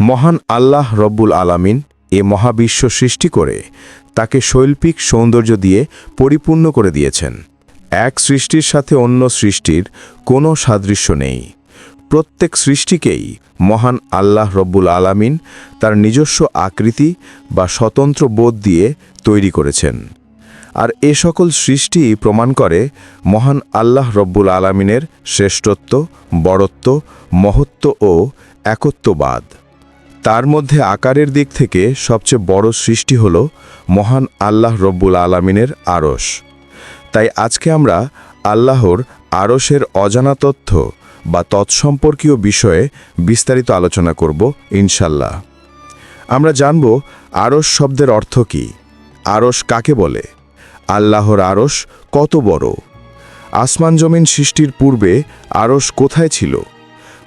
মহান আল্লাহ রব্বুল আলামিন এ মহাবিশ্ব সৃষ্টি করে তাকে শৈল্পিক সৌন্দর্য দিয়ে পরিপূর্ণ করে দিয়েছেন। এক সৃষ্টির সাথে অন্য সৃষ্টির কোনো সাদৃশ্য নেই। প্রত্যেক সৃষ্টিকেই মহান আল্লাহ রব্বুল আলামিন তার নিজস্ব আকৃতি বা স্বতন্ত্র বোধ দিয়ে তৈরি করেছেন। আর এ সকল সৃষ্টি প্রমাণ করে মহান আল্লাহ রব্বুল আলামিনের শ্রেষ্ঠত্ব, বড়ত্ব, মহত্ব ও একত্ববাদ। তার মধ্যে আকারের দিক থেকে সবচেয়ে বড় সৃষ্টি হল মহান আল্লাহ রব্বুল আলামিনের আরশ। তাই আজকে আমরা আল্লাহর আরশের অজানা তথ্য বা তৎসম্পর্কীয় বিষয়ে বিস্তারিত আলোচনা করব ইনশাল্লাহ আমরা জানব আরশ শব্দের অর্থ কী, আরশ কাকে বলে, আল্লাহর আরশ কত বড়, আসমান জমিন সৃষ্টির পূর্বে আরশ কোথায় ছিল,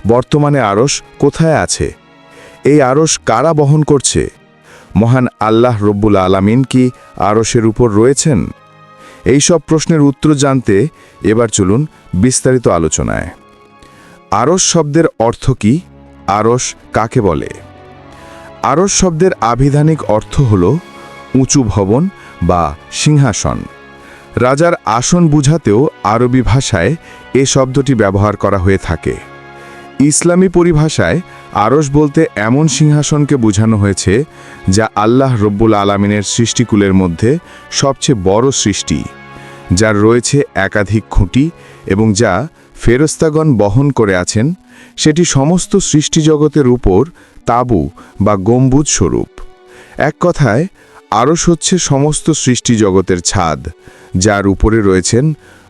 বর্তমানে আরশ কোথায় আছে এই আরশ কারা বহন করছে? মহান আল্লাহ রব্বুল আলামিন কি আরশের উপর রয়েছেন? এই সব প্রশ্নের উত্তর জানতে এবার চলুন বিস্তারিত আলোচনায়। আরশ শব্দের অর্থ কি? আরশ কাকে বলে? আরশ শব্দের আবিধানিক অর্থ হল উঁচু ভবন বা সিংহাসন। রাজার আসন বুঝাতেও আরবি ভাষায় এ শব্দটি ব্যবহার করা হয়ে থাকে। ইসলামী পরিভাষায় আরশ বলতে এমন সিংহাসনকে বোঝানো হয়েছে, যা আল্লাহ রব্বুল আলমিনের সৃষ্টিকুলের মধ্যে সবচেয়ে বড় সৃষ্টি, যার রয়েছে একাধিক খুঁটি এবং যা ফেরস্তাগণ বহন করে আছেন। সেটি সমস্ত সৃষ্টিজগতের উপর তাবু বা গম্বুজ স্বরূপ। এক কথায়, আরশ হচ্ছে সমস্ত সৃষ্টিজগতের ছাদ, যার উপরে রয়েছেন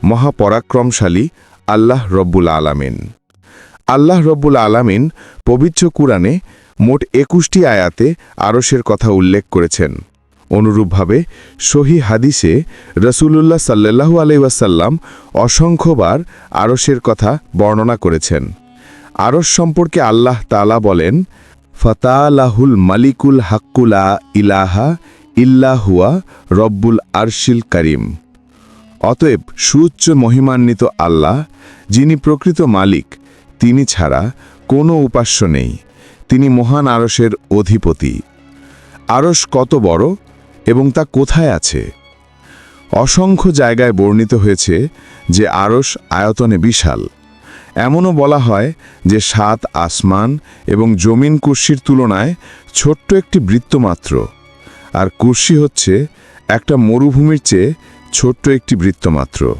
মহাপরাক্রমশালী আল্লাহ রব্বুল আলামিন। আল্লাহ রব্বুল আলামিন পবিত্র কুরআনে মোট একুশটি আয়াতে আরশের কথা উল্লেখ করেছেন। অনুরূপভাবে সহি হাদিসে রসুলুল্লাহ সাল্লাহু আলাইসাল্লাম অসংখ্যবার আরশের কথা বর্ণনা করেছেন। আরশ সম্পর্কে আল্লাহ তালা বলেন, ফতালাহুল মালিকুল হাক্কুলা ইলাহা ইল্লাহুয়া রব্বুল আরশিল করিম। অতএব সুউচ্চ মহিমান্বিত আল্লাহ, যিনি প্রকৃত মালিক তিনি ছাড়া কোনো উপাস্য নেই। তিনি মহান আরশের অধিপতি। আরশ কত বড় এবং তা কোথায় আছে? অসংখ্য জায়গায় বর্ণিত হয়েছে যে আরশ আয়তনে বিশাল। এমনও বলা হয় যে সাত আসমান এবং জমিন কুর্সির তুলনায় ছোট্ট একটি বৃত্তমাত্র আর কুর্সি হচ্ছে একটা মরুভূমির চেয়ে ছোট্ট একটি বৃত্তমাত্র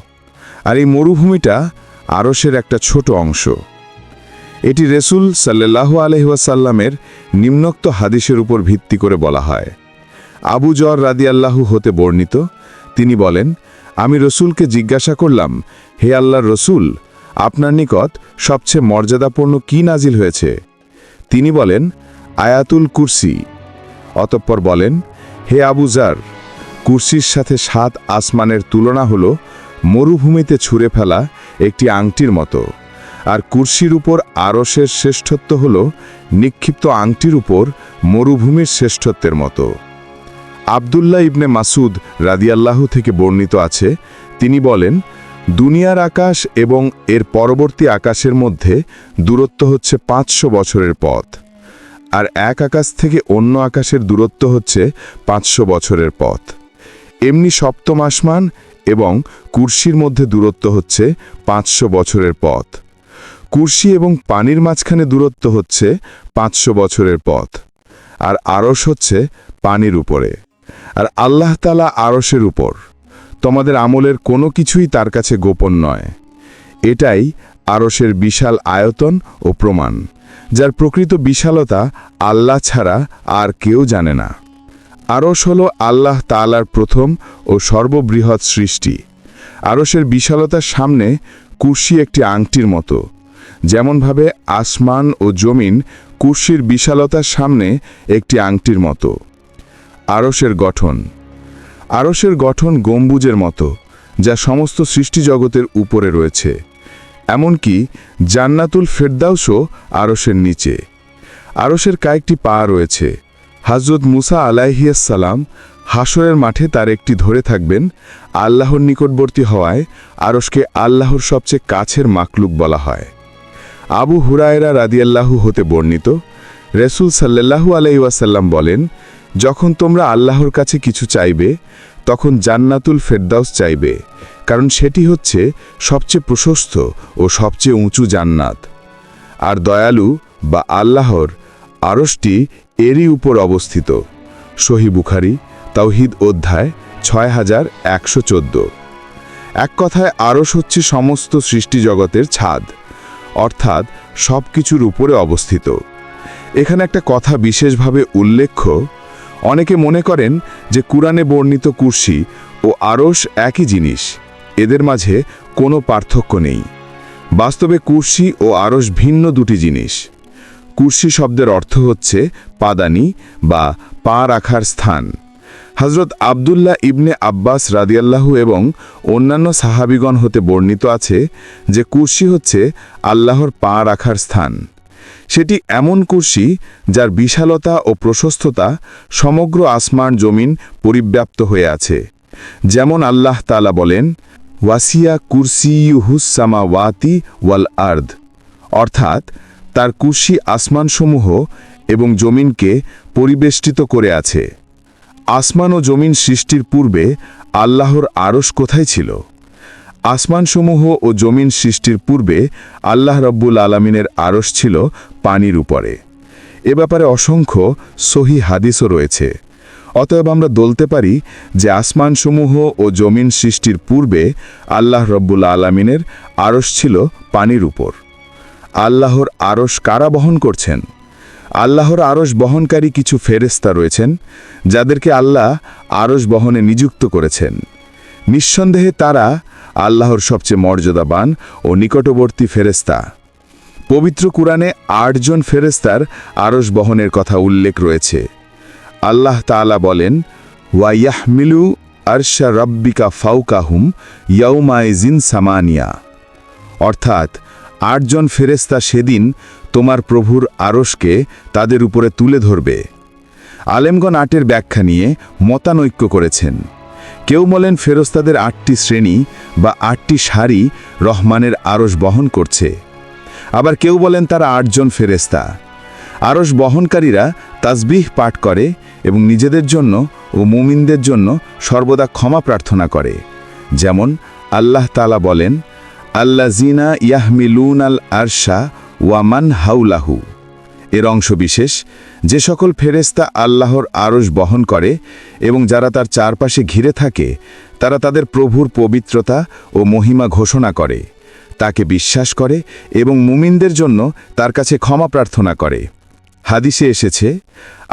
আর এই মরুভূমিটা আরশের একটা ছোট অংশ। এটি রেসুল সাল্লাহু আলহিহাসাল্লামের নিম্নোক্ত হাদিসের উপর ভিত্তি করে বলা হয়। আবু জর রাদিয়াল্লাহু হতে বর্ণিত, তিনি বলেন, আমি রসুলকে জিজ্ঞাসা করলাম, হে আল্লাহর রসুল, আপনার নিকট সবচেয়ে মর্যাদাপূর্ণ কি নাজিল হয়েছে? তিনি বলেন, আয়াতুল কুরসি। অতঃপর বলেন, হে আবু জার, কুরসির সাথে সাত আসমানের তুলনা হল মরুভূমিতে ছুঁড়ে ফেলা একটি আংটির মতো। আর কুরসির উপর আরসের শ্রেষ্ঠত্ব হল নিক্ষিপ্ত আংটির উপর মরুভূমির শ্রেষ্ঠত্বের মতো। আবদুল্লাহ ইবনে মাসুদ রাদিয়াল্লাহু থেকে বর্ণিত আছে, তিনি বলেন, দুনিয়ার আকাশ এবং এর পরবর্তী আকাশের মধ্যে দূরত্ব হচ্ছে পাঁচশো বছরের পথ, আর এক আকাশ থেকে অন্য আকাশের দূরত্ব হচ্ছে পাঁচশো বছরের পথ। এমনি সপ্তম আসমান এবং কুর্সির মধ্যে দূরত্ব হচ্ছে পাঁচশো বছরের পথ। কুর্সি এবং পানির মাঝখানে দূরত্ব হচ্ছে পাঁচশো বছরের পথ, আর আরস হচ্ছে পানির উপরে। আর আল্লাহ তালা আরসের উপর। তোমাদের আমলের কোনো কিছুই তার কাছে গোপন নয়। এটাই আরসের বিশাল আয়তন ও প্রমাণ, যার প্রকৃত বিশালতা আল্লাহ ছাড়া আর কেউ জানে না। আরস হল আল্লাহ তালার প্রথম ও সর্ববৃহৎ সৃষ্টি। আরসের বিশালতার সামনে কুর্সি একটি আংটির মতো। যেমনভাবে আসমান ও জমিন কুর্সির বিশালতার সামনে একটি আংটির মতো। আরসের গঠন। আরসের গঠন গম্বুজের মতো, যা সমস্ত সৃষ্টিজগতের উপরে রয়েছে। এমনকি জান্নাতুল ফেরদাউসও আরসের নিচে। আরসের কয়েকটি পা রয়েছে। হজরত মুসা আলাইহিয়াসালাম হাসরের মাঠে তার একটি ধরে থাকবেন, আল্লাহর নিকটবর্তী হওয়ায় আরসকে আল্লাহর সবচেয়ে কাছের মাকলুক বলা হয়। আবু হুরায়রা রাদিয়াল্লাহু হতে বর্ণিত, রেসুল সাল্লাল্লাহু আলাইসাল্লাম বলেন, যখন তোমরা আল্লাহর কাছে কিছু চাইবে, তখন জান্নাতুল ফেরদাউস চাইবে, কারণ সেটি হচ্ছে সবচেয়ে প্রশস্ত ও সবচেয়ে উঁচু জান্নাত। আর দয়ালু বা আল্লাহর আরশটি এরই উপর অবস্থিত। সহি বুখারি, তাওহিদ অধ্যায় ছয় হাজার একশো চোদ্দ। এক কথায় আরশ হচ্ছে সমস্ত সৃষ্টি জগতের ছাদ। অর্থাৎ সব কিছুর উপরে অবস্থিত। এখানে একটা কথা বিশেষভাবে উল্লেখ্য, অনেকে মনে করেন যে কুরআনে বর্ণিত কুর্সি ও আরশ একই জিনিস, এদের মাঝে কোনো পার্থক্য নেই। বাস্তবে কুর্সি ও আরশ ভিন্ন দুটি জিনিস। কুর্সি শব্দের অর্থ হচ্ছে পাদানি বা পা রাখার স্থান। হজরত আবদুল্লাহ ইবনে আব্বাস রাদিয়াল্লাহু এবং অন্যান্য সাহাবিগণ হতে বর্ণিত আছে যে কুর্সি হচ্ছে আল্লাহর পা রাখার স্থান। সেটি এমন কুর্সি যার বিশালতা ও প্রশস্ততা সমগ্র আসমান জমিন পরিব্যাপ্ত হয়ে আছে। যেমন আল্লাহ তালা বলেন, ওয়াসিয়া কুরসিউহুসামা ওয়াতি ওয়াল আর্দ অর্থাৎ তার কুর্সি আসমানসমূহ এবং জমিনকে পরিবেষ্টিত করে আছে। আসমান ও জমিন সৃষ্টির পূর্বে আল্লাহর আরশ কোথায় ছিল? আসমানসমূহ ও জমিন সৃষ্টির পূর্বে আল্লাহ রব্বুল আলমিনের আরশ ছিল পানির উপরে। এ ব্যাপারে অসংখ্য সহি হাদিসও রয়েছে। অতএব আমরা বলতে পারি যে আসমানসমূহ ও জমিন সৃষ্টির পূর্বে আল্লাহ রব্বুল আলমিনের আরশ ছিল পানির উপর। আল্লাহর আরশ কারা বহন করছেন? আল্লাহর আরশ বহনকারী কিছু ফেরেস্তা রয়েছেন, যাদেরকে আল্লাহ আরশ বহনে নিযুক্ত করেছেন। নিঃসন্দেহে তারা আল্লাহর সবচেয়ে মর্যাদাবান ও নিকটবর্তী ফেরেস্তা পবিত্র কুরআনে আটজন ফেরেস্তার আরশ বহনের কথা উল্লেখ রয়েছে। আল্লাহ তাআলা বলেন ওয়াইয়াহমিলু আরশা রব্বিকা ফাউকাহুম ইয়ৌমাইজিন সামানিয়া। অর্থাৎ আটজন ফেরেস্তা সেদিন তোমার প্রভুর আরশকে তাদের উপরে তুলে ধরবে। আলেমগণ আটের ব্যাখ্যা নিয়ে মতানৈক্য করেছেন। কেউ বলেন ফেরস্তাদের আটটি শ্রেণি বা আটটি সারি রহমানের আরশ বহন করছে। আবার কেউ বলেন তারা আটজন ফেরেস্তা আরশ বহনকারীরা তাসবিহ পাঠ করে এবং নিজেদের জন্য ও মুমিনদের জন্য সর্বদা ক্ষমা প্রার্থনা করে। যেমন আল্লাহ তালা বলেন আল্লা জিনা ইয়াহমিলুন আল আরশা ওয়ামান হাউলাহু এর অংশবিশেষ যে সকল ফেরেস্তা আল্লাহর আরস বহন করে এবং যারা তার চারপাশে ঘিরে থাকে, তারা তাদের প্রভুর পবিত্রতা ও মহিমা ঘোষণা করে। তাকে বিশ্বাস করে এবং মুমিনদের জন্য তার কাছে ক্ষমা প্রার্থনা করে। হাদিসে এসেছে,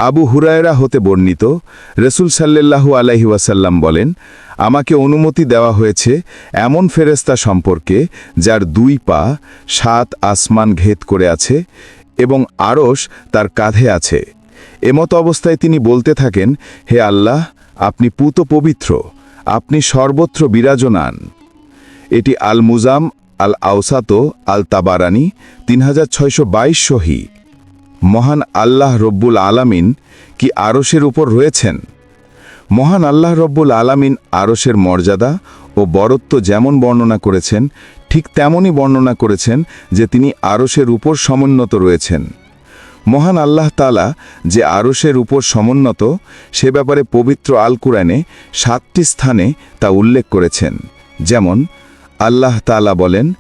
আবু হুরায়রা হতে বর্ণিত, রসুল সাল্লাল্লাহু আলাইহি ওয়াসাল্লাম বলেন, আমাকে অনুমতি দেওয়া হয়েছে এমন ফেরেস্তা সম্পর্কে যার দুই পা, সাত আসমান ঘেদ করে আছে এবং আরশ তার কাঁধে আছে। এমত অবস্থায় তিনি বলতে থাকেন, হে আল্লাহ, আপনি পুত পবিত্র, আপনি সর্বত্র বিরাজনান এটি আল মুজাম আল আওসাতো আল তাবারানি তিন হাজার ছয়শো বাইশ মহান আল্লাহ রব্বুল আলামিন কি আরশের উপর রয়েছেন? মহান আল্লাহ রব্বুল আলামিন আরশের মর্যাদা ও বরত্ব যেমন বর্ণনা করেছেন, ঠিক তেমনই বর্ণনা করেছেন যে তিনি আরশের উপর সমুন্নত রয়েছেন। মহান আল্লাহ তালা যে আরশের উপর সমুন্নত, সে ব্যাপারে পবিত্র আল কুরআনে সাতটি স্থানে তা উল্লেখ করেছেন। যেমন, আল্লাহ তালা বলেন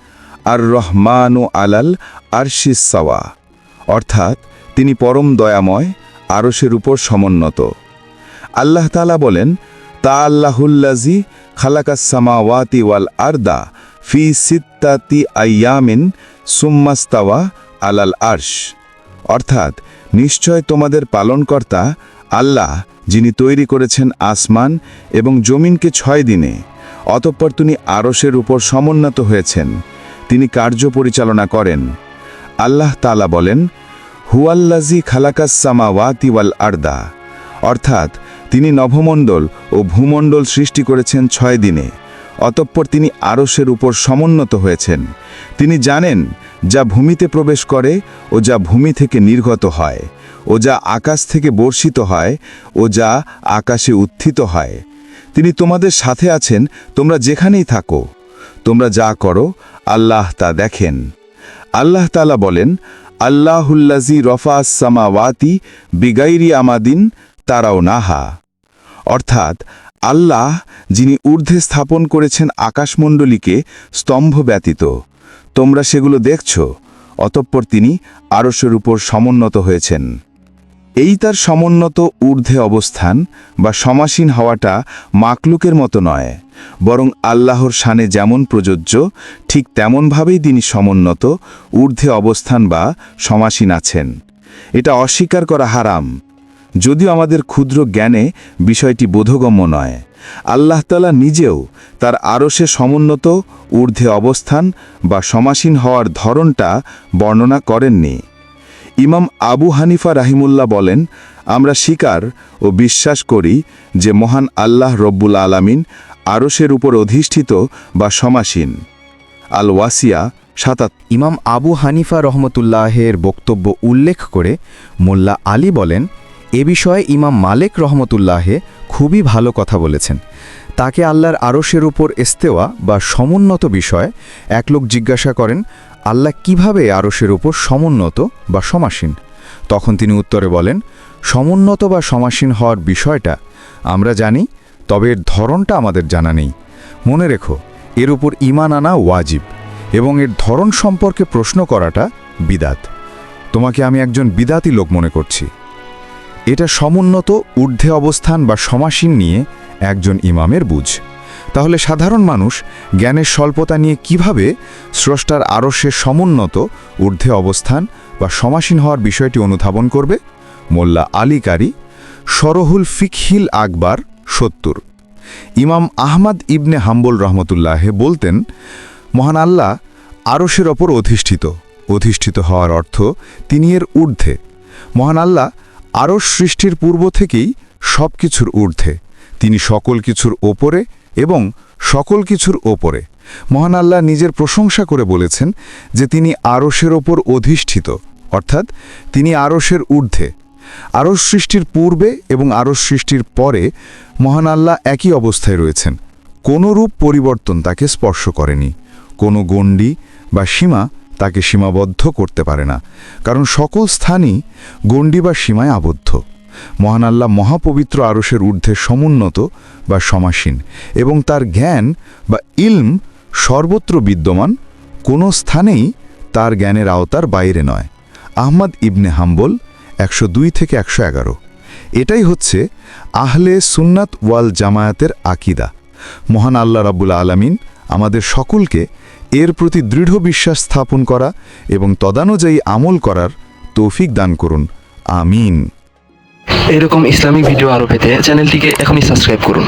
আর রহমানু আলাল আরশিস সাওয়া অর্থাৎ তিনি পরম দয়াময় আরসের উপর সমুন্নত। আল্লাহ তালা বলেন, তা আল্লাহুল্লাজি খালাকাসামাওয়াতি ওয়াল আরদা ফি সিত্তাতি আয়ামিন সুম্মাস্তাওয়া আলাল আরশ। অর্থাৎ, নিশ্চয় তোমাদের পালনকর্তা আল্লাহ, যিনি তৈরি করেছেন আসমান এবং জমিনকে ছয় দিনে, অতঃপর তিনি আরসের উপর সমুন্নত হয়েছেন। তিনি কার্য পরিচালনা করেন। আল্লাহ তালা বলেন হুয়াল্লাজি খালাকাসামা ওয়াতি ওয়াল আর্দা। অর্থাৎ, তিনি নভমণ্ডল ও ভূমণ্ডল সৃষ্টি করেছেন ছয় দিনে, অতঃপর তিনি আরশের উপর সমুন্নত হয়েছেন। তিনি জানেন যা ভূমিতে প্রবেশ করে ও যা ভূমি থেকে নির্গত হয়, ও যা আকাশ থেকে বর্ষিত হয় ও যা আকাশে উত্থিত হয়। তিনি তোমাদের সাথে আছেন, তোমরা যেখানেই থাকো। তোমরা যা করো, আল্লাহ তা দেখেন। আল্লাহ তালা বলেন আল্লাহুল্লাজি রফা সামাওয়াতি বিগাইরি আমাদিন তারাও নাহা অর্থাৎ, আল্লাহ, যিনি ঊর্ধ্বে স্থাপন করেছেন আকাশমণ্ডলীকে, স্তম্ভ ব্যতীত। তোমরা সেগুলো দেখছ, অতঃপর তিনি আরস্যের উপর সমুন্নত হয়েছেন। এই তার সমুন্নত ঊর্ধ্বে অবস্থান বা সমাসীন হওয়াটা মাকলুকের মতো নয়, বরং আল্লাহর শানে যেমন প্রযোজ্য, ঠিক তেমনভাবেই তিনি সমুন্নত, ঊর্ধ্বে অবস্থান বা সমাসীন আছেন। এটা অস্বীকার করা হারাম। যদিও আমাদের ক্ষুদ্র জ্ঞানে বিষয়টি বোধগম্য নয়, আল্লাহ তালা নিজেও তার আরশে সমুন্নত, ঊর্ধ্বে অবস্থান বা সমাসীন হওয়ার ধরনটা বর্ণনা করেননি। ইমাম আবু হানিফা রাহিমুল্লাহ বলেন, আমরা স্বীকার ও বিশ্বাস করি যে মহান আল্লাহ রব্বুল আলামিন আরশের উপর অধিষ্ঠিত বা সমাসীন। আল ওয়াসিয়া সাতাত ইমাম আবু হানিফা রহমতুল্লাহের বক্তব্য উল্লেখ করে মোল্লা আলী বলেন এ বিষয়ে ইমাম মালেক রহমতুল্লাহে খুবই ভালো কথা বলেছেন। তাকে আল্লাহর আরশের উপর এস্তেওয়া বা সমুন্নত বিষয়ে এক লোক জিজ্ঞাসা করেন, আল্লাহ কীভাবে আরশের উপর সমুন্নত বা সমাসীন? তখন তিনি উত্তরে বলেন, সমুন্নত বা সমাসীন হওয়ার বিষয়টা আমরা জানি, তবে এর ধরনটা আমাদের জানা নেই। মনে রেখো, এর উপর ইমান আনা ওয়াজিব এবং এর ধরন সম্পর্কে প্রশ্ন করাটা বিদাত। তোমাকে আমি একজন বিদাতি লোক মনে করছি। এটা সমুন্নত ঊর্ধ্বে অবস্থান বা সমাসীন নিয়ে একজন ইমামের বুঝ। তাহলে সাধারণ মানুষ জ্ঞানের স্বল্পতা নিয়ে কীভাবে স্রষ্টার আরশের সমুন্নত ঊর্ধ্বে অবস্থান বা সমাসীন হওয়ার বিষয়টি অনুধাবন করবে? মোল্লা আলী কারি সরহুল ফিকহিল আকবার, সত্তর। ইমাম আহমদ ইবনে হাম্বল রহমতুল্লাহে বলতেন, মহান আল্লাহ আরশের ওপর অধিষ্ঠিত। অধিষ্ঠিত হওয়ার অর্থ তিনি এর ঊর্ধ্বে। মহান আল্লাহ আরশ সৃষ্টির পূর্ব থেকেই সব কিছুর ঊর্ধ্বে। তিনি সকল কিছুর ওপরে এবং সকল কিছুর ওপরে। মহান আল্লাহ নিজের প্রশংসা করে বলেছেন যে তিনি আরশের ওপর অধিষ্ঠিত, অর্থাৎ তিনি আরশের ঊর্ধ্বে। আরশ সৃষ্টির পূর্বে এবং আরশ সৃষ্টির পরে মহান আল্লাহ একই অবস্থায় রয়েছেন। কোনো রূপ পরিবর্তন তাকে স্পর্শ করেনি। কোনো গণ্ডি বা সীমা তাকে সীমাবদ্ধ করতে পারে না, কারণ সকল স্থানই গণ্ডি বা সীমায় আবদ্ধ। মহান আল্লাহ মহাপবিত্র আরসের ঊর্ধ্বে সমুন্নত বা সমাসীন, এবং তার জ্ঞান বা ইলম সর্বত্র বিদ্যমান, কোনো স্থানেই তার জ্ঞানের আওতার বাইরে নয়। আহমদ ইবনে হাম্বল একশো দুই থেকে একশো এগারো। এটাই হচ্ছে আহলে সুন্নাত ওয়াল জামায়াতের আকিদা। মহান আল্লাহ রাব্বুল আলামিন আমাদের সকলকে এর প্রতি দৃঢ় বিশ্বাস স্থাপন করা এবং তদানুযায়ী আমল করার তৌফিক দান করুন। আমিন। এরকম ইসলামিক ভিডিও আরও পেতে চ্যানেলটিকে এখনই সাবস্ক্রাইব করুন।